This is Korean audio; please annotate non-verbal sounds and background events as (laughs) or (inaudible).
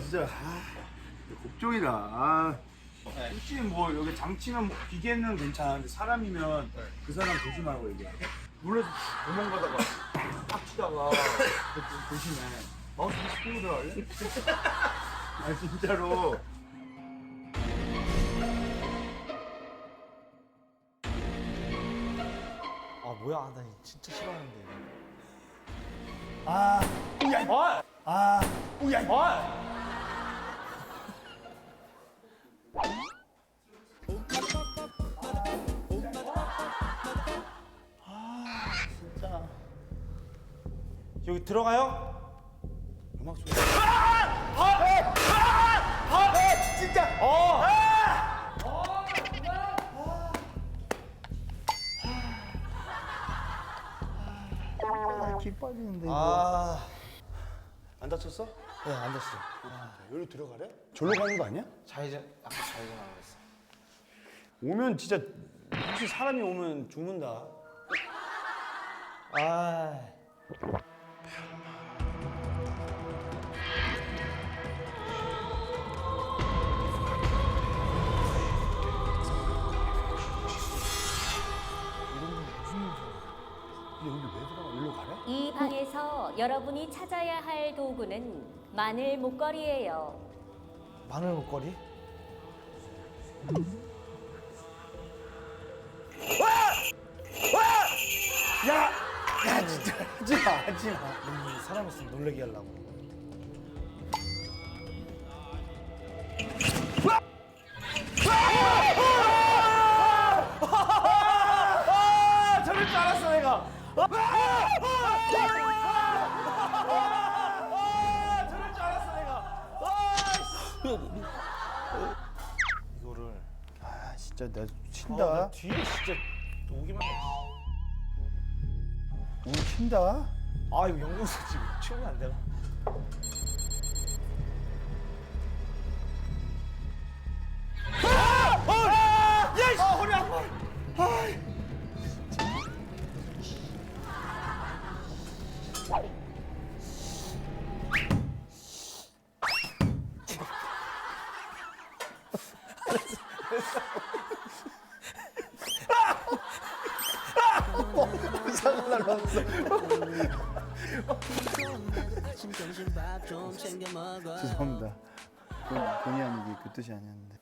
진짜 아, 걱정이다. 아. 솔직히 뭐 여기 장치면 뭐 기계는 괜찮은데 사람이면 그 사람 조심하라고 얘기해. 놀라서 도망가다가 딱 치다가 그 조심해. 마우스 끄고 들어갈래? (laughs) 아 진짜로. 아 뭐야 나 진짜 싫어하는데 아, 우야, 아! 아, 우야, 아! 아 여기 들어가요? 음악 소리. 진짜 어! 기 빠지는데. 아, 안 다쳤어? 네, 안 됐어. 여기로 들어가래? 절로 가는 거 아니야? 좌회전, 아까 좌회전 안 했어. 오면 진짜 혹시 사람이 오면 죽는다. 아, 이 방에서 여러분이 찾아야 할 도구는 마늘 목걸이예요. 마늘 목걸이? 야 진짜 하지 마 하지 마. 음, 사람 있으면 놀래게 하려고. 아. 아. 이거를 아 진짜 아, 친다. 나 뒤에 진짜 오기만 해. 친다. 아 이거 영국서 지금 치우면 안 되나? 아! 어! 야! 씨! 아 허리 아파. 이상한 날 봤어. 점심밥 죄송합니다. 본- 본의 아니게 그 뜻이 아니었는데.